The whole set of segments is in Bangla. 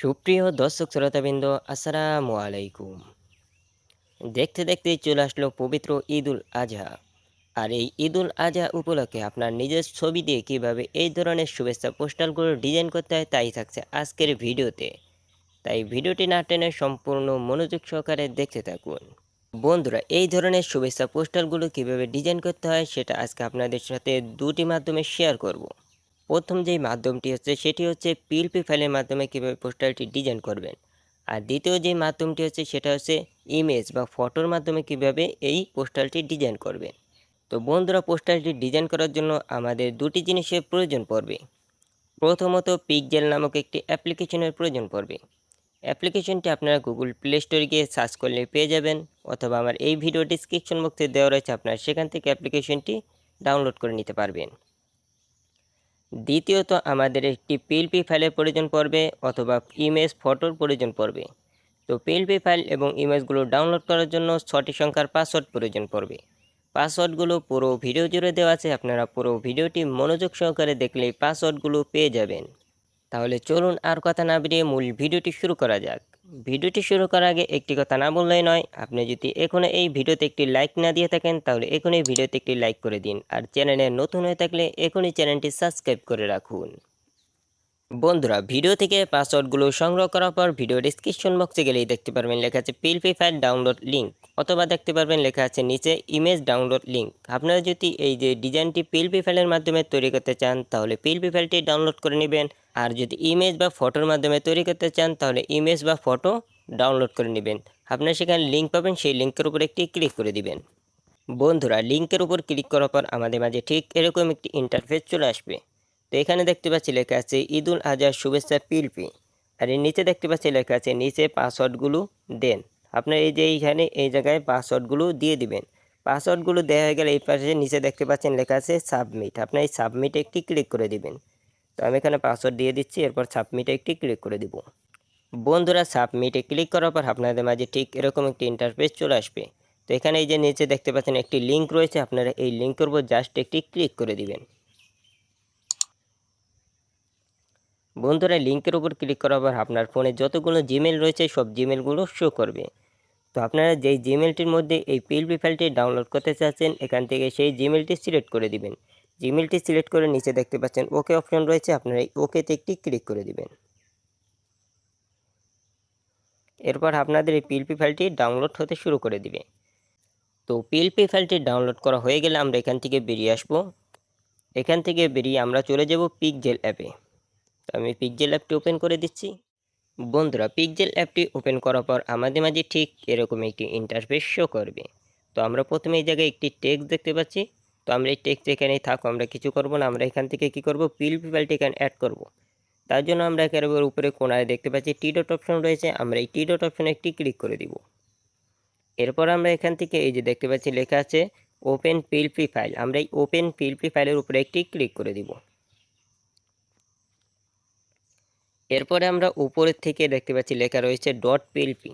সুপ্রিয় দর্শক শ্রোতাবৃন্দ, আসসালামু আলাইকুম। দেখতে দেখতে চলে আসলো পবিত্র ঈদুল আজহা। আর এই ঈদুল আজহা উপলক্ষে আপনার নিজের ছবি দিয়ে কীভাবে এই ধরনের শুভেচ্ছা পোস্টালগুলো ডিজাইন করতে হয় তাই থাকছে আজকের ভিডিওতে। তাই ভিডিওটি না টেনে সম্পূর্ণ মনোযোগ সহকারে দেখতে থাকুন। বন্ধুরা, এই ধরনের শুভেচ্ছা পোস্টালগুলো কীভাবে ডিজাইন করতে হয় সেটা আজকে আপনাদের সাথে দুটি মাধ্যমে শেয়ার করব। প্রথম যেই মাধ্যমটি হচ্ছে, সেটি হচ্ছে পিএলপি ফাইলের মাধ্যমে কীভাবে পোস্টারটি ডিজাইন করবেন। আর দ্বিতীয় যে মাধ্যমটি হচ্ছে, সেটা হচ্ছে ইমেজ বা ফটোর মাধ্যমে কীভাবে এই পোস্টারটি ডিজাইন করবেন। তো বন্ধুরা পোস্টারটি ডিজাইন করার জন্য আমাদের দুটি জিনিসের প্রয়োজন পড়বে। প্রথমত পিকজেল নামক একটি অ্যাপ্লিকেশনের প্রয়োজন পড়বে। অ্যাপ্লিকেশনটি আপনারা গুগল প্লে স্টোরে গিয়ে সার্চ করলে পেয়ে যাবেন, অথবা আমার এই ভিডিও ডিসক্রিপশন বক্সে দেওয়া রয়েছে, আপনারা সেখান থেকে অ্যাপ্লিকেশনটি ডাউনলোড করে নিতে পারবেন। দ্বিতীয়ত আমাদের একটি পিএলপি ফাইলের প্রয়োজন পড়বে অথবা ইমেজ ফটোর প্রয়োজন পড়বে। তো পিএলপি ফাইল এবং ইমেজগুলো ডাউনলোড করার জন্য ছটি সংখ্যার পাসওয়ার্ড প্রয়োজন পড়বে। পাসওয়ার্ডগুলো পুরো ভিডিও জুড়ে দেওয়া আছে, আপনারা পুরো ভিডিওটি মনোযোগ সহকারে দেখলেই পাসওয়ার্ডগুলো পেয়ে যাবেন। তাহলে চলুন আর কথা না বেরিয়ে মূল ভিডিওটি শুরু করা যাক। ভিডিওটি শুরু করার আগে একটি কথা না বললেই নয়, আপনি যদি এখনও এই ভিডিওতে একটি লাইক না দিয়ে থাকেন, তাহলে এখনই ভিডিওতে একটি লাইক করে দিন। আর চ্যানেলে নতুন হয়ে থাকলে এখনই চ্যানেলটি সাবস্ক্রাইব করে রাখুন। বন্ধুরা, ভিডিও থেকে পাসওয়ার্ডগুলো সংগ্রহ করার পর ভিডিও ডিসক্রিপশন বক্সে গেলেই দেখতে পারবেন লেখা আছে পিএলপি ফাইল ডাউনলোড লিঙ্ক অথবা দেখতে পারবেন লেখা আছে নিচে ইমেজ ডাউনলোড লিঙ্ক আপনারা যদি এই যে ডিজাইনটি পিএলপি ফাইলের মাধ্যমে তৈরি করতে চান, তাহলে পিএলপি ফাইলটি ডাউনলোড করে নেবেন। আর যদি ইমেজ বা ফটোর মাধ্যমে তৈরি করতে চান, তাহলে ইমেজ বা ফটো ডাউনলোড করে নেবেন। আপনারা সেখানে লিঙ্ক পাবেন, সেই লিঙ্কের উপর একটি ক্লিক করে দিবেন। বন্ধুরা লিঙ্কের উপর ক্লিক করার পর আমাদের মাঝে ঠিক এরকম একটি ইন্টারফেস চলে আসবে। তো এখানে দেখতে পাচ্ছি লেখা আছে, ঈদুল আজহার শুভেচ্ছা পিলপি। আর এর নিচে দেখতে পাচ্ছি লেখা আছে, নিচে পাসওয়ার্ডগুলো দেন। আপনার এই যে এইখানে এই জায়গায় পাসওয়ার্ডগুলো দিয়ে দিবেন। পাসওয়ার্ডগুলো দেওয়া হয়ে গেলে এই পাশে নিচে দেখতে পাচ্ছেন লেখা আছে, সাবমিট। আপনার এই সাবমিটে একটি ক্লিক করে দিবেন। তো আমি এখানে পাসওয়ার্ড দিয়ে দিচ্ছি, এরপর সাবমিটে একটি ক্লিক করে দিব। বন্ধুরা, সাবমিটে ক্লিক করার পর আপনাদের মাঝে ঠিক এরকম একটি ইন্টারফেস চলে আসবে। তো এখানে এই যে নিচে দেখতে পাচ্ছেন একটি লিঙ্ক রয়েছে, আপনারা এই লিঙ্কের উপর জাস্ট একটি ক্লিক করে দিবেন। বন্ধুরা লিঙ্কের উপর ক্লিক করার পর আপনার ফোনে যতগুলো জিমেল রয়েছে, সব জিমেলগুলো শো করবে। তো আপনারা যেই জিমেলটির মধ্যে এই পিএলপি ফাইলটি ডাউনলোড করতে চাচ্ছেন, এখান থেকে সেই জিমেলটি সিলেক্ট করে দিবেন। জিমেলটি সিলেক্ট করে নিচে দেখতে পাচ্ছেন ওকে অপশন রয়েছে, আপনারা এই ওকেতে একটি ক্লিক করে দিবেন। এরপর আপনাদের এই পিএলপি ফাইলটি ডাউনলোড হতে শুরু করে দিবে। তো পিএলপি ফাইলটি ডাউনলোড করা হয়ে গেলে আমরা এখান থেকে বেরিয়ে আসব। এখান থেকে বেরিয়ে আমরা চলে যাব পিকজেল অ্যাপে তো আমি পিকজেল অ্যাপটি ওপেন করে দিচ্ছি। বন্ধুরা পিকজেল অ্যাপটি ওপেন করার পর আমাদের মাঝে ঠিক এরকম একটি ইন্টারফেস শো করবে। তো আমরা প্রথমে এই জায়গায় একটি টেক্সট দেখতে পাচ্ছি। তো আমরা এই টেক্সট এখানেই থাকব আমরা কিছু করব না, আমরা এখান থেকে কি করব? পিএলপি ফাইলটি এখানে অ্যাড করব। তার জন্য আমরা একেবারে উপরে কোনায় দেখতে পাচ্ছি টি ডট অপশন রয়েছে, আমরা এই টি ডট অপশনে একটি ক্লিক করে দিব। এরপর আমরা এখান থেকে এই যে দেখতে পাচ্ছি, লেখা আছে ওপেন পিএলপি ফাইল আমরা এই ওপেন পিএলপি ফাইলের উপরে একটি ক্লিক করে দিব। এরপরে আমরা উপরের থেকে দেখতে পাচ্ছি, লেখা রয়েছে ডট পিএলপি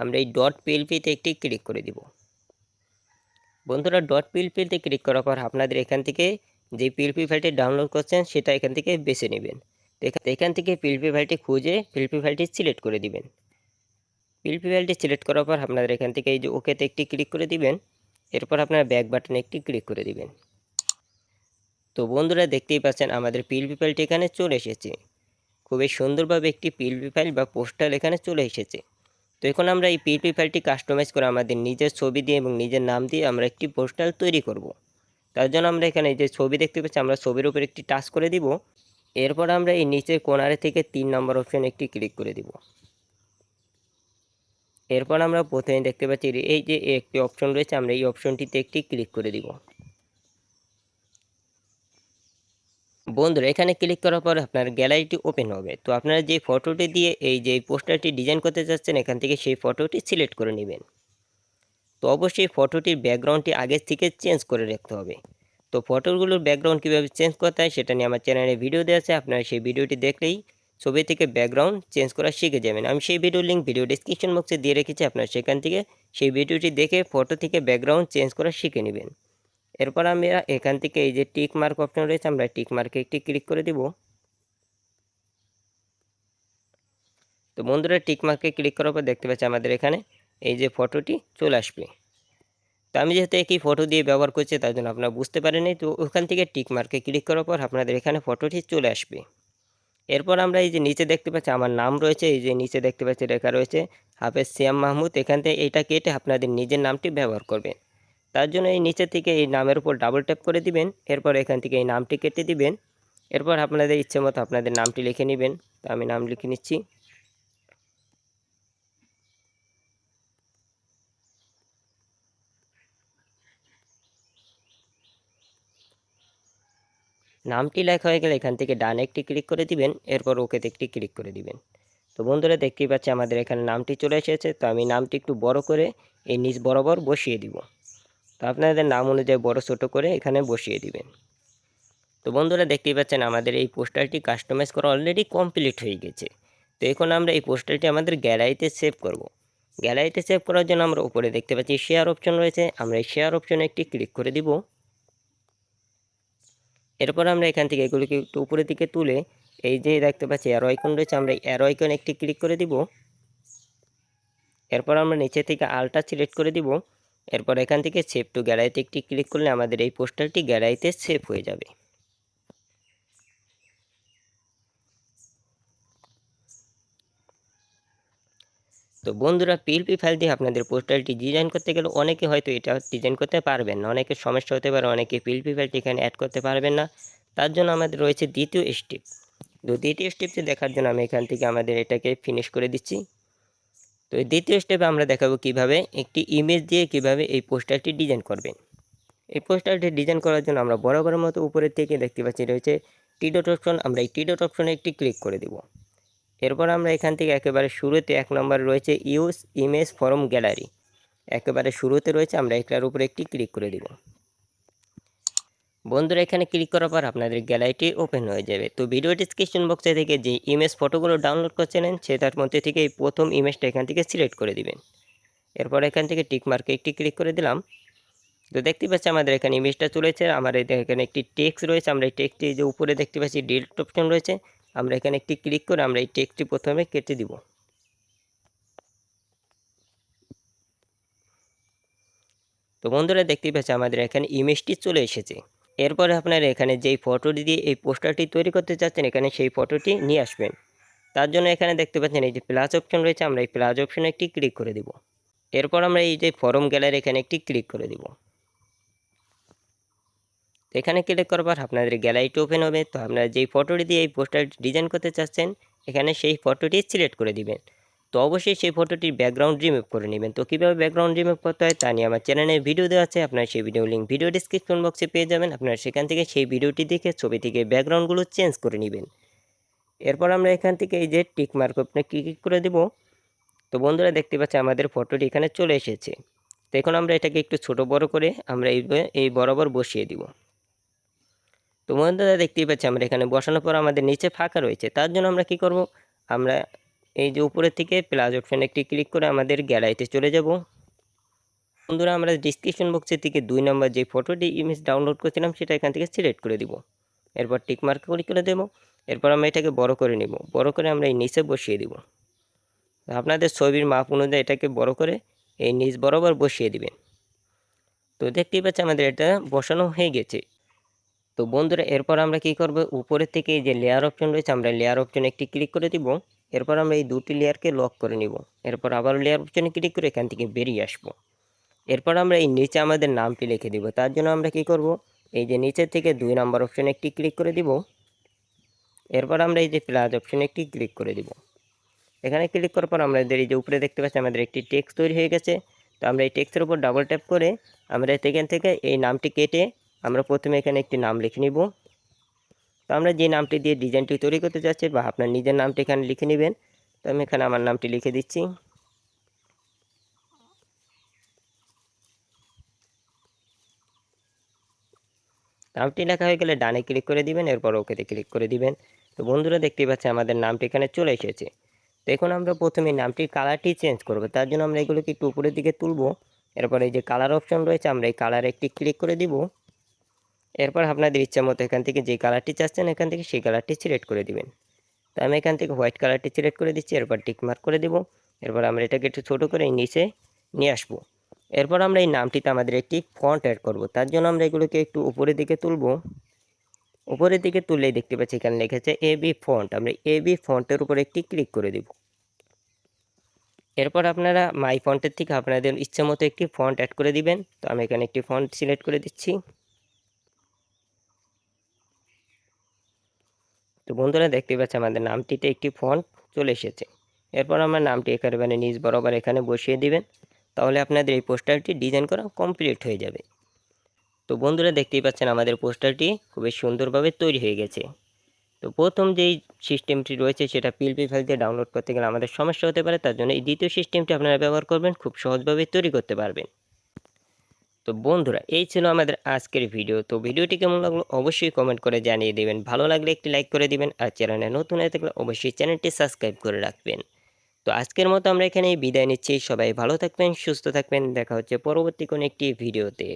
আমরা এই ডট পিএলপিতে একটি ক্লিক করে দিব। বন্ধুরা ডট পিএলপিতে ক্লিক করার পর আপনাদের এখান থেকে যে পিএলপি ফাইলটি ডাউনলোড করছেন, সেটা এখান থেকে বেছে নেবেন। এখান থেকে পিএলপি ফাইলটি খুঁজে পিএলপি ফাইলটি সিলেক্ট করে দিবেন। পিএলপি ফাইলটি সিলেক্ট করার পর আপনাদের এখান থেকে এই যে ওকেতে একটি ক্লিক করে দিবেন। এরপর আপনারা ব্যাক বাটনে একটি ক্লিক করে দিবেন। তো বন্ধুরা, দেখতেই পাচ্ছেন আমাদের পিএলপি ফাইলটি এখানে চলে এসেছে। খুবই সুন্দরভাবে একটি পিএলপি ফাইল বা পোস্টার এখানে চলে এসেছে। তো এখন আমরা এই পিএলপি ফাইলটি কাস্টমাইজ করে আমাদের নিজের ছবি দিয়ে এবং নিজের নাম দিয়ে আমরা একটি পোস্টার তৈরি করব। তার জন্য আমরা এখানে যে ছবি দেখতে পাচ্ছি, আমরা ছবির উপর একটি টাচ করে দিব। এরপর আমরা এই নিচের কোনারে থেকে তিন নম্বর অপশন একটি ক্লিক করে দিব। এরপর আমরা প্রথমে দেখতে পাচ্ছি এই যে একটি অপশন রয়েছে, আমরা এই অপশনটিতে একটি ক্লিক করে দিব। বন্ধুরা, এখানে ক্লিক করার পর আপনার গ্যালারিটি ওপেন হবে। তো আপনারা যে ফটোটি দিয়ে এই যে পোস্টারটি ডিজাইন করতে চাচ্ছেন, এখান থেকে সেই ফটোটি সিলেক্ট করে নেবেন। তো অবশ্যই ফটোটির ব্যাকগ্রাউন্ডটি আগের থেকে চেঞ্জ করে রাখতে হবে। তো ফটোগুলোর ব্যাকগ্রাউন্ড কীভাবে চেঞ্জ করতে হয়, সেটা নিয়ে আমার চ্যানেলে ভিডিও দেওয়া আছে। আপনারা সেই ভিডিওটি দেখলেই ছবি থেকে ব্যাকগ্রাউন্ড চেঞ্জ করা শিখে যাবেন। আমি সেই ভিডিও লিঙ্ক ভিডিও ডিসক্রিপশন বক্সে দিয়ে রেখেছি, আপনারা সেখান থেকে সেই ভিডিওটি দেখে ফটো থেকে ব্যাকগ্রাউন্ড চেঞ্জ করা শিখে নেবেন। এরপর আমরা এখান থেকে এই যে টিক মার্ক অপশন রয়েছে, আমরা টিক মার্কে একটি ক্লিক করে দিব। তো বন্ধুরা টিকমার্কে ক্লিক করার পর দেখতে পাচ্ছি আমাদের এখানে এই যে ফটোটি চলে আসবে। তো আমি যেহেতু একই ফটো দিয়ে ব্যবহার করছি তার জন্য আপনারা বুঝতে পারেনি তো ওখান থেকে টিকমার্কে ক্লিক করার পর আপনাদের এখানে ফটোটি চলে আসবে। এরপর আমরা এই যে নিচে দেখতে পাচ্ছি, আমার নাম রয়েছে, এই যে নিচে দেখতে পাচ্ছি, লেখা রয়েছে হাফেজ সিয়াম মাহমুদ। এখান থেকে এইটা কেটে আপনাদের নিজের নামটি ব্যবহার করবেন। তার জন্য এই নিচে থেকে এই নামের উপর ডাবল ট্যাপ করে দিবেন। এরপর এখান থেকে এই নামটি কেটে দিবেন। এরপর আপনাদের ইচ্ছে মতো আপনাদের নামটি লিখে নেবেন। তো আমি নাম লিখে নিচ্ছি। নামটি লেখা হয়ে গেলে এখান থেকে ডান একটি ক্লিক করে দিবেন। এরপর ওকেতে একটি ক্লিক করে দিবেন। তো বন্ধুরা দেখতেই পাচ্ছি আমাদের এখানে নামটি চলে এসেছে। তো আমি নামটি একটু বড় করে এই নিচ বরাবর বসিয়ে দিব। তো আপনাদের নাম অনুযায়ী বড় ছোট করে এখানে বসিয়ে দিবেন। তো বন্ধুরা দেখতেই পাচ্ছেন আমাদের এই পোস্টারটি কাস্টমাইজ করা অলরেডি কমপ্লিট হয়ে গেছে। তো এখন আমরা এই পোস্টারটি আমাদের গ্যালারিতে সেভ করব। গ্যালারিতে সেভ করার জন্য আমরা উপরে দেখতে পাচ্ছি শেয়ার অপশন রয়েছে। আমরা এই শেয়ার অপশনে একটি ক্লিক করে দিব। এরপর আমরা এখান থেকে এগুলোকে একটু উপরের দিকে তুলে এই যে দেখতে পাচ্ছি অ্যারো আইকন রয়েছে, আমরা অ্যারো আইকন একটি ক্লিক করে দিব। এরপর আমরা নিচে থেকে আলটা সিলেক্ট করে দিব। এরপর এখান থেকে সেভ টু গ্যালারিতে একটি ক্লিক করলে আমাদের এই পোস্টারটি গ্যালারিতে সেভ হয়ে যাবে। তো বন্ধুরা পিএলপি ফাইল দিয়ে আপনাদের পোস্টারটি ডিজাইন করতে গেলে অনেকে হয়তো এটা ডিজাইন করতে পারবেন না অনেকের সমস্যা হতে পারে, অনেকে পিএলপি ফাইলটি এখানে অ্যাড করতে পারবেন না। তার জন্য আমাদের রয়েছে দ্বিতীয় স্টেপ তো দ্বিতীয় স্টেপটি দেখার জন্য আমি এখান থেকে আমাদের এটাকে ফিনিশ করে দিচ্ছি। দ্বিতীয় স্টেপে আমরা দেখাবো কীভাবে একটি ইমেজ দিয়ে কীভাবে এই পোস্টারটি ডিজাইন করবেন। এই পোস্টারটি ডিজাইন করার জন্য আমরা বরাবরের মতো উপরের থেকে দেখতে পাচ্ছি রয়েছে টি অপশন আমরা এই টি অপশনে একটি ক্লিক করে দেবো। এরপর আমরা এখান থেকে একেবারে শুরুতে এক নম্বর রয়েছে ইউজ ইমেজ ফরম গ্যালারি একেবারে শুরুতে রয়েছে, আমরা এটার উপরে একটি ক্লিক করে দিব। বন্ধুরা, এখানে ক্লিক করার পর আপনাদের গ্যালারিটি ওপেন হয়ে যাবে। তো ভিডিও ডিসক্রিপশন বক্সে থেকে যে ইমেজ ফটোগুলো ডাউনলোড করছিলেন সেটার মধ্যে থেকে এই প্রথম ইমেজটা এখান থেকে সিলেক্ট করে দিবেন। এরপর এখান থেকে টিক মার্কে একটি ক্লিক করে দিলাম। তো দেখতে পাচ্ছি আমাদের এখানে ইমেজটা চলেছে। আমার এখানে একটি টেক্স রয়েছে। আমরা এই টেক্সটি যে উপরে দেখতে পাচ্ছি ডিলিট অপশন রয়েছে। আমরা এখানে একটি ক্লিক করে আমরা এই টেক্সটটি প্রথমে কেটে দিব। তো বন্ধুরা দেখতেই পাচ্ছি আমাদের এখানে ইমেজটি চলে এসেছে। এরপরে আপনারা এখানে যেই ফটোটি দিয়ে এই পোস্টারটি তৈরি করতে চাচ্ছেন, এখানে সেই ফটোটি নিয়ে আসবেন। তার জন্য এখানে দেখতে পাচ্ছেন, এই যে প্লাস অপশন রয়েছে, আমরা এই প্লাস অপশনে একটি ক্লিক করে দিব। এরপর আমরা এই যে ফরম গ্যালারি এখানে একটি ক্লিক করে দিব। এখানে ক্লিক করার পর আপনাদের গ্যালারিটি ওপেন হবে। তো আপনারা যেই ফটোটি দিয়ে এই পোস্টারটি ডিজাইন করতে চাচ্ছেন, এখানে সেই ফটোটি সিলেক্ট করে দিবেন। তো অবশ্যই সেই ফটোটির ব্যাকগ্রাউন্ড রিমুভ করে নেবেন। তো কীভাবে ব্যাকগ্রাউন্ড রিমুভ করতে হয় তা নিয়ে আমার চ্যানেলে ভিডিও দেওয়া আছে, আপনার সেই ভিডিও লিঙ্ক ভিডিও ডিসক্রিপশন বক্সে পেয়ে যাবেন। আপনারা সেখান থেকে সেই ভিডিওটি দেখে ছবি থেকে ব্যাকগ্রাউন্ডগুলো চেঞ্জ করে নেবেন। এরপর আমরা এখান থেকে এই যে টিক মার্ক আপনি ক্লিক করে দেব। তো বন্ধুরা দেখতে পাচ্ছি আমাদের ফটোটি এখানে চলে এসেছে। তো এখন আমরা এটাকে একটু ছোট বড় করে আমরা এই এই বরাবর বসিয়ে দিব। তো বন্ধুরা দেখতেই পাচ্ছি আমরা এখানে বসানোর পর আমাদের নিচে ফাঁকা রয়েছে। তার জন্য আমরা কি করব? আমরা এই যে উপরের থেকে প্লাস অপশানে একটি ক্লিক করে আমাদের গ্যালারিতে চলে যাব। বন্ধুরা, আমরা ডিসক্রিপশন বক্সের থেকে দুই নম্বর যে ফটোটি ইমেজ ডাউনলোড করছিলাম, সেটা এখান থেকে সিলেক্ট করে দিব। এরপর টিক মার্ক করে দেবো। এরপর আমরা এটাকে বড় করে নেব। বড় করে আমরা এই নিচে বসিয়ে দিব। আপনাদের ছবির মাপ অনুযায়ী এটাকে বড় করে এই নিচ বরাবর বসিয়ে দিবেন। তো দেখতেই পাচ্ছি আমাদের এটা বসানো হয়ে গেছে। তো বন্ধুরা, এরপর আমরা কি করব? উপরের থেকে যে লেয়ার অপশন রয়েছে, আমরা লেয়ার অপশনে একটি ক্লিক করে দিব। এরপর আমরা এই দুটি লেয়ারকে লক করে নিব। এরপর আবার লেয়ার অপশনে ক্লিক করে এখান থেকে বেরিয়ে আসব। এরপর আমরা এই নিচে আমাদের নামটি লিখে দিব। তার জন্য আমরা কি করব? এই যে নিচের থেকে দুই নাম্বার অপশনে একটি ক্লিক করে দিব। এরপর আমরা এই যে প্লাস অপশনে একটি ক্লিক করে দিব। এখানে ক্লিক করার পর আমাদের এই যে উপরে দেখতে পাচ্ছি আমাদের একটি টেক্সট তৈরি হয়ে গেছে। তো আমরা এই টেক্সটের উপর ডাবল ট্যাপ করে আমরা এখান থেকে এই নামটি কেটে আমরা প্রথমে এখানে একটি নাম লিখে নিব। তো আমরা যে নামটি দিয়ে ডিজাইনটি তৈরি করতে যাচ্ছি বা আপনার নিজের নামটি এখানে লিখে নেবেন। তো আমি এখানে আমার নামটি লিখে দিচ্ছি। নামটি লেখা হয়ে গেলে ডানে ক্লিক করে দিবেন, এরপর ওকেতে ক্লিক করে দিবেন। তো বন্ধুরা দেখতে পাচ্ছি আমাদের নামটি এখানে চলে এসেছে। তো এখন আমরা প্রথমে নামটির কালারটি চেঞ্জ করব। তার জন্য আমরা এগুলোকে একটু উপরের দিকে তুলব। এরপর এই যে কালার অপশন রয়েছে, আমরা এই কালারে একটি ক্লিক করে দিব। এরপর আপনাদের ইচ্ছা মতো এখান থেকে যে কালারটি চাচ্ছেন, এখান থেকে সেই কালারটি সিলেক্ট করে দিবেন। তো আমি এখান থেকে হোয়াইট কালারটি সিলেক্ট করে দিচ্ছি, এরপর টিক মার্ক করে দেব। এরপর আমরা এটাকে একটু ছোটো করে নিচে নিয়ে আসব। এরপর আমরা এই নামটিতে আমাদের একটি ফন্ট অ্যাড করব। তার জন্য আমরা এগুলোকে একটু উপরের দিকে তুলব। উপরের দিকে তুললেই দেখতে পাচ্ছি এখানে লিখেছে এ বি ফন্ট আমরা এ বি ফন্টের উপর একটি ক্লিক করে দেব। এরপর আপনারা মাই ফন্টের থেকে আপনাদের ইচ্ছে মতো একটি ফন্ট অ্যাড করে দিবেন। তো আমি এখানে একটি ফন্ট সিলেক্ট করে দিচ্ছি। তো বন্ধুরা দেখতে পাচ্ছি আমাদের নামটিতে একটি ফন্ট চলে এসেছে। এরপর আমার নামটি একেবারে নিজ বরাবর এখানে বসিয়ে দিবেন। তাহলে আপনাদের এই পোস্টারটি ডিজাইন করা কমপ্লিট হয়ে যাবে। তো বন্ধুরা দেখতেই পাচ্ছেন আমাদের পোস্টারটি খুবই সুন্দরভাবে তৈরি হয়ে গেছে। তো প্রথম যেই সিস্টেমটি রয়েছে সেটা পিএলপি ফাইল দিয়ে ডাউনলোড করতে গেলে আমাদের সমস্যা হতে পারে। তার জন্য এই দ্বিতীয় সিস্টেমটি আপনারা ব্যবহার করবেন, খুব সহজভাবে তৈরি করতে পারবেন। তো বন্ধুরা, এই ছিল আমাদের আজকের ভিডিও। তো ভিডিওটি কেমন লাগল অবশ্যই কমেন্ট করে জানিয়ে দেবেন। ভালো লাগলে একটি লাইক করে দিবেন আর চ্যানেলে নতুন হয়ে থাকলে অবশ্যই চ্যানেলটি সাবস্ক্রাইব করে রাখবেন। তো আজকের মতো আমরা এখানেই বিদায় নিচ্ছি। সবাই ভালো থাকবেন, সুস্থ থাকবেন। দেখা হচ্ছে পরবর্তী কোনো একটি ভিডিওতে।